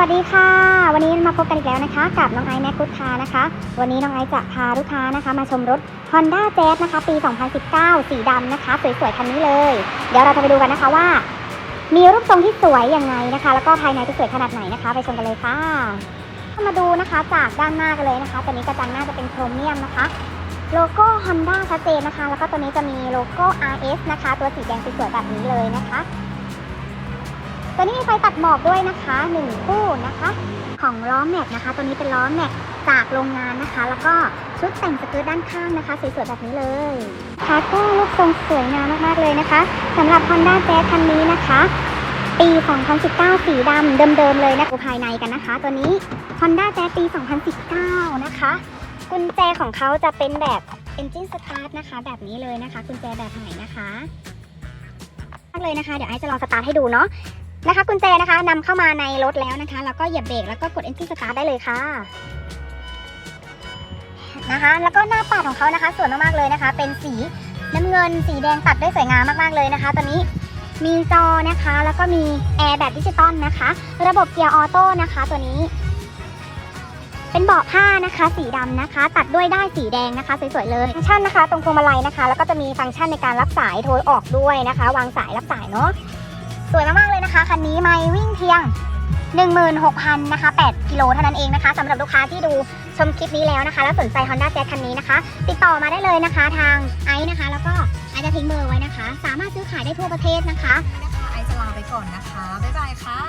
วัสดีค่ะ วันนี้มาพบกันอีกแล้วนะคะ กับน้องไอซ์แม็กกุทานะคะ วันนี้น้องไอซ์จะพาลูกค้านะคะ มาชมรถ Honda Jazz นะคะ ปี 2019 สีดำนะคะ สวยๆคันนี้เลย เดี๋ยวเราจะไปดูกันนะคะว่า มีรูปทรงที่สวยยังไงนะคะ แล้วก็ภายในจะสวยขนาดไหนนะคะ ไปชมกันเลยค่ะ มาดูนะคะจากด้านหน้ากันเลยนะคะตัวนี้กระจังหน้าจะเป็นโครเมียมนะคะ โลโก้ Honda ชัดเจนนะคะ แล้วก็ตัวนี้จะมีโลโก้ RS นะคะ ตัวสีแดงสวยๆแบบนี้เลยนะคะ ตัวนี้มีไฟตัดหมอกด้วยนะคะหนึ่งคู่นะคะ ของล้อแม็กนะคะ ตัวนี้เป็นล้อแม็กจากโรงงานนะคะ แล้วก็ชุดแต่งสเกิร์ตด้านข้างนะคะสวยๆแบบนี้เลยค่ะก็ลูกทรงสวยงามมากๆเลยนะคะสำหรับ Honda Jazz คันนี้นะคะ ปี 2019 สีดำเดิมๆเลยนะดูภายในกันนะคะ ตัวนี้ Honda Jazz ปี 2019 นะคะ กุญแจของเขาจะเป็นแบบ Engine Start นะคะ แบบนี้เลยนะคะ กุญแจแบบใหม่นะคะมากเลยนะคะ เดี๋ยวไอซ์จะลองสตาร์ทให้ดูเนาะ นะคะกุญแจนะคะนำเข้ามาในรถแล้วนะคะ แล้วก็เหยียบเบรกแล้วก็กด Engine Start ได้เลยค่ะนะคะ แล้วก็หน้าปัดของเขานะคะ สวยมากๆเลยนะคะ เป็นสีน้ำเงินสีแดงตัดได้สวยงามมากๆเลยนะคะ ตอนนี้มีจอนะคะ แล้วก็มีแอร์แบบดิจิตอลนะคะ ระบบเกียร์ออโต้นะคะ ตัวนี้ เป็นเบาะผ้านะคะ สีดำนะคะ ตัดด้วยได้ายสีแดงนะคะสวยๆเลย ฟังก์ชันนะคะ ตรงพวงมาลัยนะคะ แล้วก็จะมีฟังก์ชันในการรับสายโทรออกด้วยนะคะ วางสายรับสายเนาะสวยมากๆเนะคะคันนี้ไม่วิ่งเพียง 16,000นะคะ8กิโลเท่านั้นเองนะคะสำหรับลูกค้าที่ดูชมคลิปนี้แล้วนะคะ แล้วสนใจ Honda Jazz คันนี้นะคะ ติดต่อมาได้เลยนะคะทางไอซ์นะคะ แล้วก็ไอซ์จะทิ้งเบอร์ไว้นะคะ สามารถซื้อขายได้ทั่วประเทศนะคะนะคะไอซ์จะลาไปก่อนนะคะ บ๊ายบายค่ะ